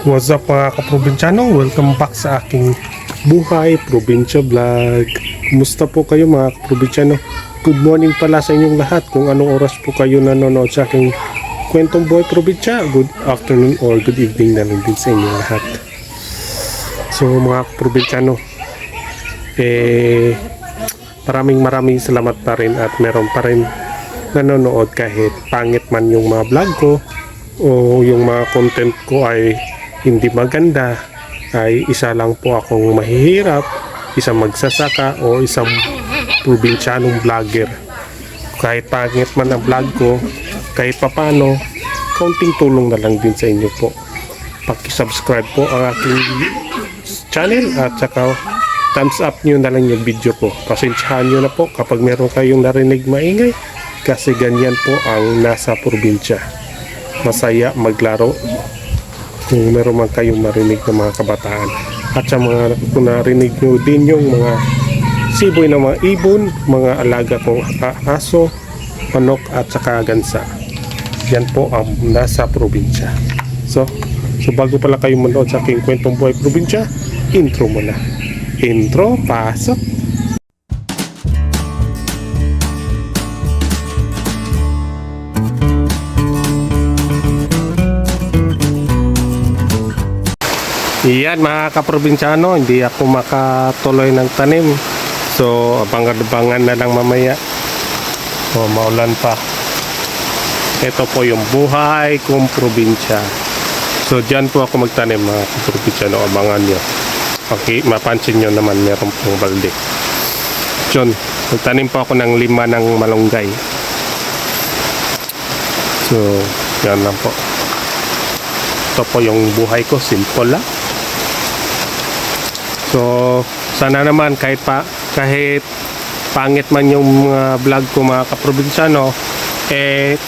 What's up mga kaprobinsyano? Welcome back sa aking buhay probinsya vlog. Kumusta po kayo mga kaprobinsyano? Good morning pala sa inyong lahat kung anong oras po kayo nanonood sa aking kwentong buhay probinsya. Good afternoon or good evening na rin din sa inyong lahat. So mga kaprobinsyano, eh, maraming maraming salamat pa rin at meron pa rin nanonood kahit pangit man yung mga vlog ko o yung mga content ko ay hindi maganda ay isa lang po akong mahihirap isang magsasaka o isang probinsyanong vlogger. Kahit pangit man ang vlog ko kahit papano kaunting tulong na lang din sa inyo po. Pakisubscribe po ang aking channel at saka thumbs up nyo na lang yung video ko. Pasensyahan nyo na po kapag meron kayong narinig maingay kasi ganyan po ang nasa probinsya. Masaya maglaro kung meron man kayong marinig ng mga kabataan. At sa mga kung narinig nyo din yung mga siboy na mga ibon mga alaga kong aso manok at saka gansa. Yan po ang nasa probinsya. So so bago pala kayo manood sa aking kwentong buhay probinsya intro mo na intro pasok Yan mga kaprobinsyano, hindi ako makatuloy ng tanim. So, abang-abangan na lang mamaya. O, maulan pa. Ito po yung buhay kong probinsya. So, dyan po ako magtanim mga kaprobinsyano. Abangan nyo. Okay, mapansin nyo naman meron pong balde. Diyan, magtanim po ako ng lima ng malunggay. So, yan lang po. Ito po yung buhay ko, simple lang. So, sana naman kahit pa kahit pangit man yung mga vlog ko mga kaprobinsyano, eh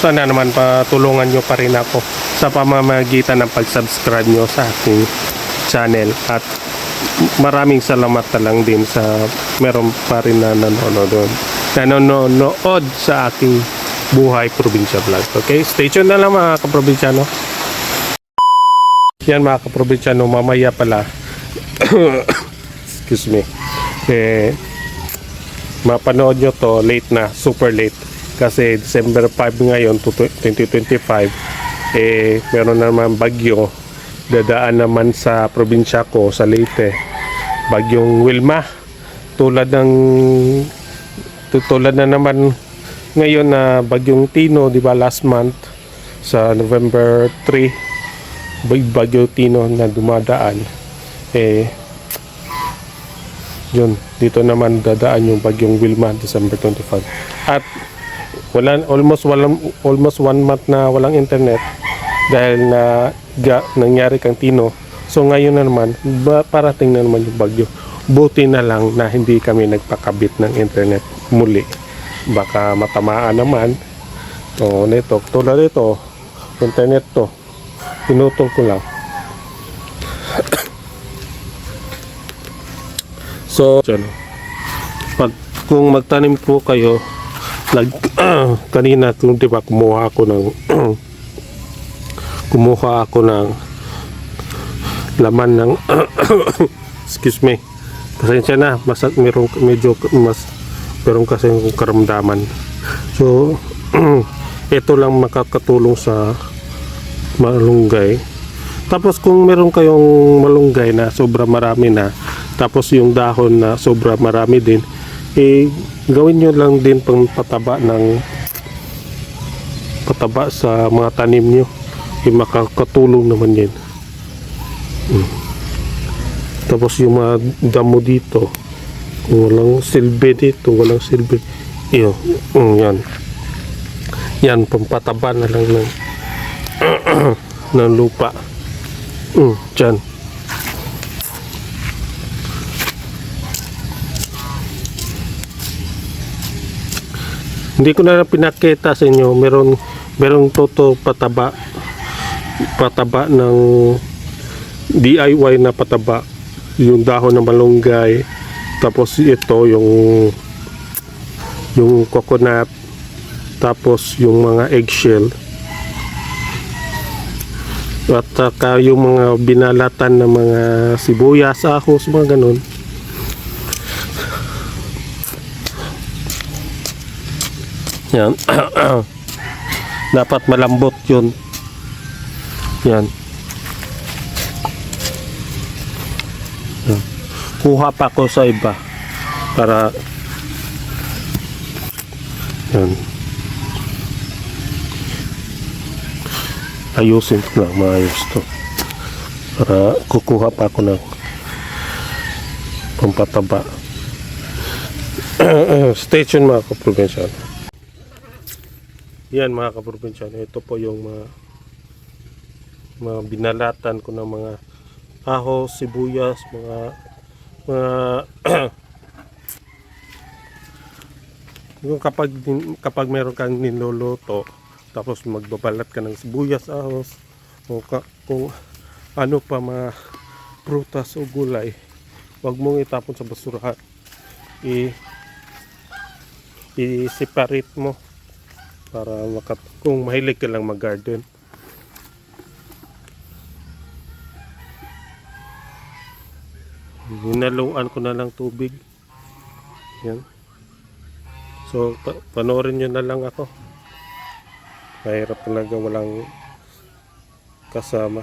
sana naman patulungan nyo pa rin ako sa pamamagitan ng pag-subscribe nyo sa aking channel. At maraming salamat na lang din sa meron pa rin na nanonood nanonood sa aking buhay probinsya vlog. Okay stay tuned na lang mga kaprobinsyano yan mga kaprobinsyano mamaya pala excuse me. Eh mapanood nyo to late na super late. Kasi December 5 ngayon to 2025 eh meron naman bagyo. Dadaan naman sa probinsya ko sa Leyte. Bagyong Wilma. Tulad ng tulad na naman ngayon na bagyong Tino di ba last month sa November 3 bag- bagyo Tino na dumadaan eh yun dito naman dadaan yung bagyong Wilma December 25 at wala almost walang almost one month na walang internet dahil na ga, nangyari kang Tino. So ngayon na naman ba, parating na naman yung bagyo. Buti na lang na hindi kami nagpakabit ng internet muli. Baka matamaan naman. O nito tulad ito internet to. Pinutol ko lang So, dyan. Pag, kung magtanim po kayo, nag, kanina, kung di ba, kumuha ako ng, kumuha ako ng laman ng, excuse me, pasensya na, mas, merong, medyo, mas, meron kasi akong karamdaman. So, ito lang makakatulong sa malunggay. Tapos kung meron kayong malunggay na sobra marami na, tapos yung dahon na sobra marami din, eh gawin nyo lang din pang pataba ng pataba sa mga tanim nyo. Eh, makakatulong naman yan. Mm. Tapos yung mga damo dito, walang silbi dito, walang silbi. Iyo, mm, yan. Yan, pampataba na lang ng, ng lupa. Mm, dyan. Hindi ko na pinakita sa inyo. Meron merong toto pataba pataba ng DIY na pataba. Yung dahon ng malunggay. Tapos ito yung yung coconut. Tapos yung mga eggshell. At saka yung mga binalatan ng mga sibuyas, ahos, mga ganun. Yan. Dapat malambot yun. Yan. Kuha pa ko sa iba para yan. Ayusin ko lang maayos to. Para kukuha pa ako ng pampataba. Stay tuned mga kaprobensyano. Yan mga kaprobensyano. Ito po yung mga mga binalatan ko ng mga ahos, sibuyas, mga mga yung kapag kapag meron kang niluluto tapos magbabalat ka ng sibuyas, ahos o ka, kung ano pa mga prutas o gulay wag mong itapon sa basurahan i i-separate mo para makat kung mahilig ka lang mag-garden Hinaluan ko na lang tubig. Yan. So, pa- panoorin nyo na lang ako. Mahirap talaga walang kasama.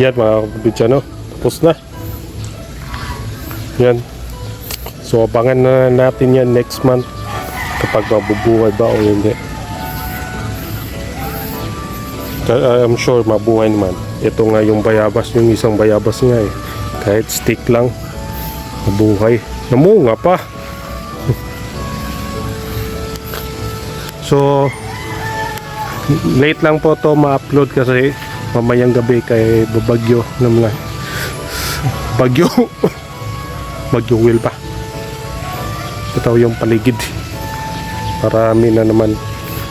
Yan mga kabidyano. Tapos na. Yan. So abangan na natin yan next month kapag mabubuhay ba o hindi. Ka- I'm sure mabuhay naman. Ito nga yung bayabas, yung isang bayabas nga eh. Kahit stick lang, mabuhay. Namunga pa. so, late lang po to ma-upload kasi mamayang gabi kay babagyo naman bagyo. Bagyo will pa ito yung paligid. Marami na naman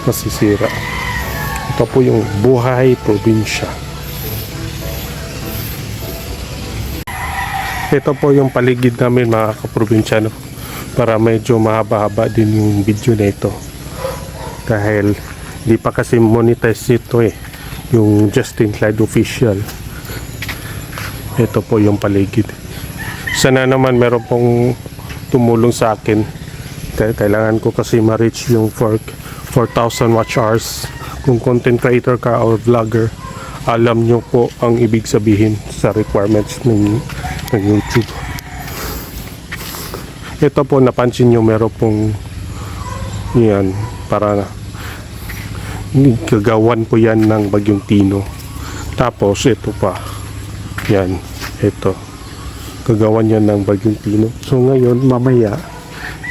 masisira ito po yung buhay probinsya. Ito po yung paligid namin mga kaprobinsyano para medyo mahaba-haba din yung video na ito. Dahil di pa kasi monetize ito eh yung Justin Clyde official. Ito po yung paligid. Sana naman meron pong tumulong sa akin. Kailangan ko kasi ma-reach yung 4 4,000 watch hours. Kung content creator ka or vlogger alam nyo po ang ibig sabihin sa requirements ng, ng YouTube. Ito po napansin nyo meron pong yan para gagawan ko yan ng bagyong tino. Tapos ito pa. Yan ito. Gagawan yan ng bagyong tino. So ngayon mamaya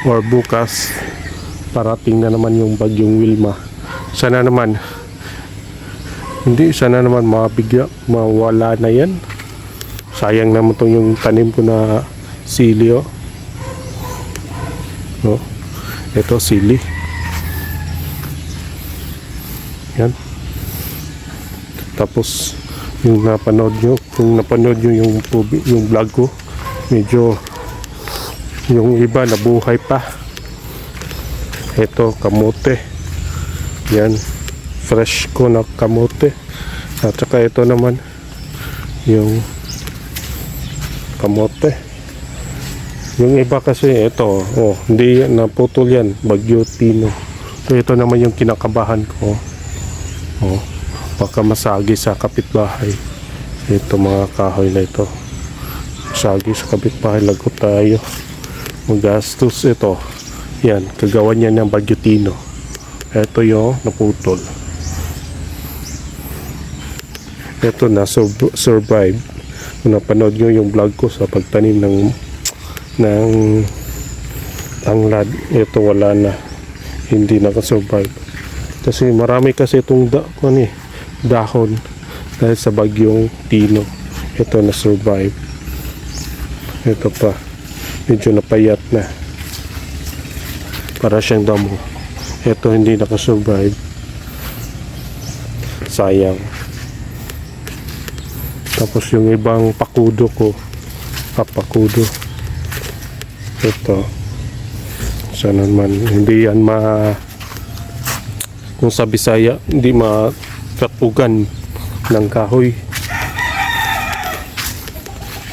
or bukas parating na naman yung bagyong Wilma. Sana naman hindi sana naman mabigya mawala na yan. Sayang naman tong yung tanim ko na sili oh no? Ito sili yan. Tapos yung napanood nyo, kung napanood nyo yung, yung vlog ko, medyo yung iba nabuhay pa. Ito, kamote. Yan. Fresh ko na kamote. At saka ito naman, yung kamote. Yung iba kasi, ito, oh, hindi naputol yan, bagyo tino. So, ito naman yung kinakabahan ko. Oh. baka masagi sa kapitbahay. Ito mga kahoy na ito. Masagi sa kapitbahay lagot tayo. Magastos ito. Yan kagawa niya ng bagyutino. Ito yung naputol. Ito na sur- survive kung napanood nyo yung vlog ko sa pagtanim ng ng tanglad ito wala na. Hindi nakasurvive kasi marami kasi itong da, ano eh, dahon dahil sa bagyong tino. Ito na survive. Ito pa. Medyo napayat na. Para siyang damo. Ito hindi nakasurvive. Sayang. Tapos yung ibang pakudo ko papakudo. Ito. Sana naman hindi yan ma kung sa Bisaya hindi makatugan ng kahoy.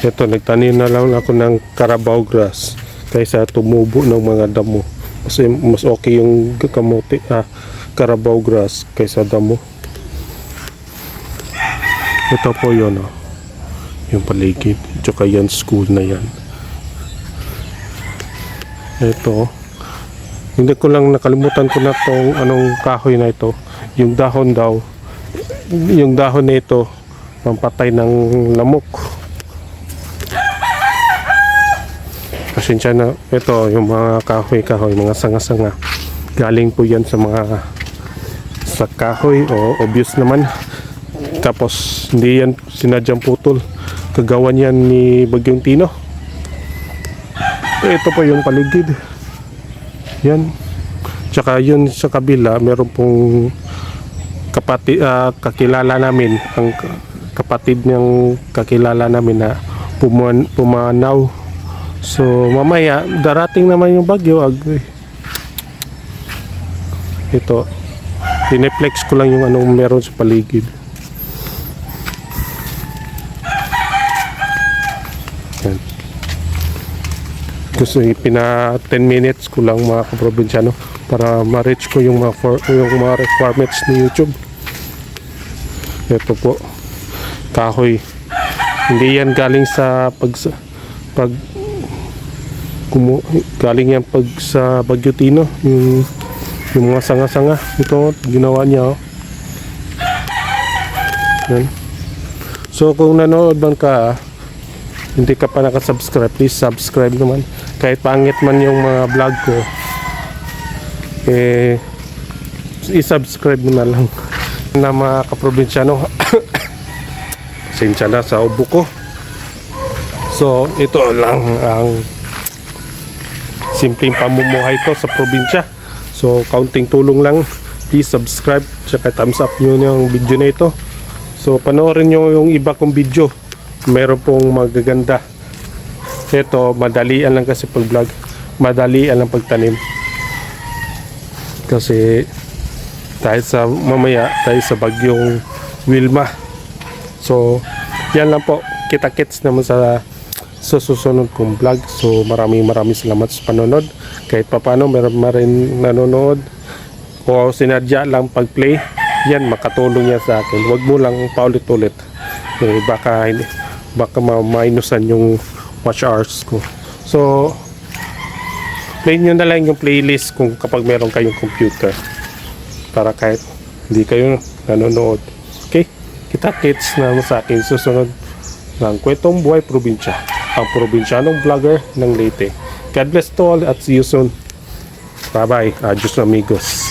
Ito nagtanim na lang ako ng Carabao grass kaysa tumubo ng mga damo. Kasi mas okay yung kamote ah, Carabao grass kaysa damo. Ito po yun oh. yung paligid. Tsaka yan school na yan. Ito hindi ko lang nakalimutan ko na tong anong kahoy na ito. Yung dahon daw. Yung dahon na ito pampatay ng lamok. Pasensya na. Ito yung mga kahoy kahoy mga sanga-sanga. Galing po yan sa mga sa kahoy. O obvious naman. Tapos hindi yan sinadyang putol. Kagawan yan ni Bagyong Tino. Ito po yung paligid yan. Tsaka yun sa kabila meron pong kapatid kakilala namin. Ang ka- kapatid ng kakilala namin na puman, pumanaw. So mamaya darating naman yung bagyo agoy ito pineflex ko lang yung anong meron sa paligid gusto pina 10 minutes ko lang mga kaprobinsyano para ma-reach ko yung mga, for, yung mga requirements ni YouTube. Ito po. Kahoy. Hindi yan galing sa pag pag kumu, galing yan pag sa Bagyotino yung, yung mga sanga-sanga. Ito ginawa niya oh. so kung nanood man ka hindi ka pa nakasubscribe please subscribe naman kahit pangit man yung mga vlog ko eh i-subscribe mo na lang na mga kaprobinsyano pasensya na sa ubo ko. So ito lang ang simpleng pamumuhay ko sa probinsya. So kaunting tulong lang. Please subscribe tsaka thumbs up nyo yung video na ito. So panoorin nyo yung iba kong video. Meron pong magaganda ito madalian lang kasi pag vlog madalian lang pagtanim. Kasi dahil sa mamaya dahil sa bagyong Wilma. So yan lang po. Kita kits naman sa sa susunod kong vlog. So maraming maraming salamat sa panonood. Kahit papano meron ma rin nanonood. O sinadya lang pag play yan makatulong yan sa akin. Wag mo lang paulit-ulit. Eh, baka baka ma-minusan yung watch hours ko. So play nyo na lang yung playlist kung kapag meron kayong computer. Para kahit hindi kayo nanonood. Okay? Kita kits na sa akin susunod ng kwentong buhay probinsya. Ang probinsyanong vlogger ng Leyte. God bless to all at see you soon. Bye bye adios amigos